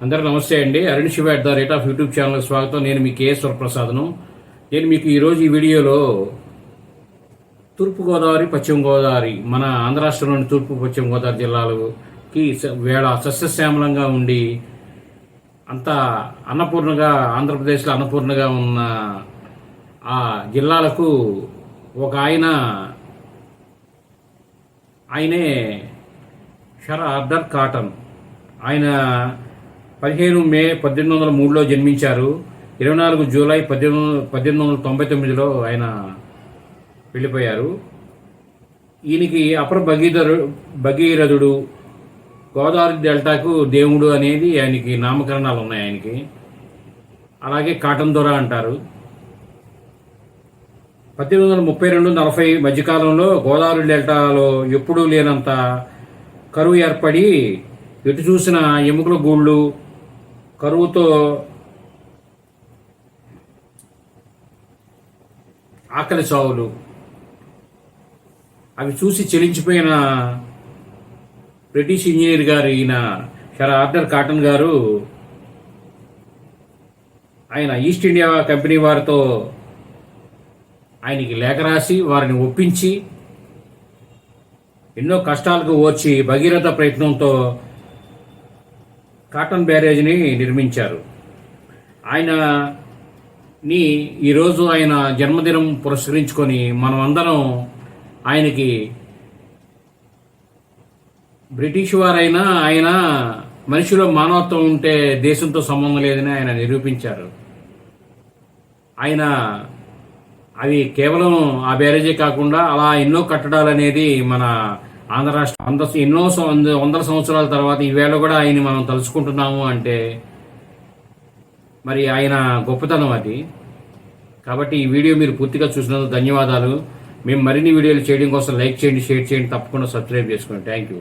అందరూ నమస్తే అండి. Arun Siva at the rate of YouTube channel స్వాగతం. నేను మీ కేఎస్ వరప్రసాద్ను. నేను మీకు ఈరోజు ఈ వీడియోలో తూర్పుగోదావరి పశ్చిమ గోదావరి మన ఆంధ్ర రాష్ట్రంలోని తూర్పు పశ్చిమ గోదావరి జిల్లాలకి స- వేళ సస్యశ్యామలంగా ఉండి అంత అన్నపూర్ణగా ఆంధ్రప్రదేశ్లో అన్నపూర్ణగా ఉన్న ఆ జిల్లాలకు ఒక ఆయన ఆయనే షర ఆర్డర్ కాటన్ ఆయన పదిహేను మే పద్దెనిమిది వందల మూడులో జన్మించారు. ఇరవై నాలుగు జూలై పద్దెనిమిది పద్దెనిమిది వందల తొంభై తొమ్మిదిలో ఆయన వెళ్ళిపోయారు. ఈయనకి అపర భగీధరు భగీరథుడు గోదావరి డెల్టాకు దేవుడు అనేది ఆయనకి నామకరణాలు ఉన్నాయి ఆయనకి. అలాగే కాటన్ దొర అంటారు. పద్దెనిమిది వందల ముప్పై రెండు నలభై మధ్యకాలంలో గోదావరి డెల్టాలో ఎప్పుడూ లేనంత కరువు ఏర్పడి ఎటు చూసిన ఎముకల గూళ్ళు కరువుతో ఆకలి చావులు అవి చూసి చెలించిపోయిన బ్రిటిష్ ఇంజనీర్ గారు ఈయన షరా ఆర్డర్ కాటన్ గారు ఆయన ఈస్ట్ ఇండియా కంపెనీ వారితో ఆయనకి లేఖ రాసి వారిని ఒప్పించి ఎన్నో కష్టాలకు ఓర్చి భగీరథ ప్రయత్నంతో కాటన్ బ్యారేజ్ని నిర్మించారు. ఆయన ని ఈరోజు ఆయన జన్మదినం పురస్కరించుకొని మనం అందరం ఆయనకి బ్రిటిష్ వారైనా ఆయన మనిషిలో మానవత్వం ఉంటే దేశంతో సంబంధం లేదని ఆయన నిరూపించారు. ఆయన అవి కేవలం ఆ బ్యారేజే కాకుండా అలా ఎన్నో కట్టడాలు అనేది మన ఆంధ్ర రాష్ట్రం అంత ఎన్నో వందల సంవత్సరాల తర్వాత ఈవేళ కూడా ఆయన మనం తలుచుకుంటున్నాము అంటే మరి ఆయన గొప్పతనం అది. కాబట్టి ఈ వీడియో మీరు పూర్తిగా చూసినందుకు ధన్యవాదాలు. మేము మరిన్ని వీడియోలు చేయడం కోసం లైక్ చేయండి షేర్ చేయండి తప్పకుండా సబ్స్క్రైబ్ చేసుకోండి. Thank you.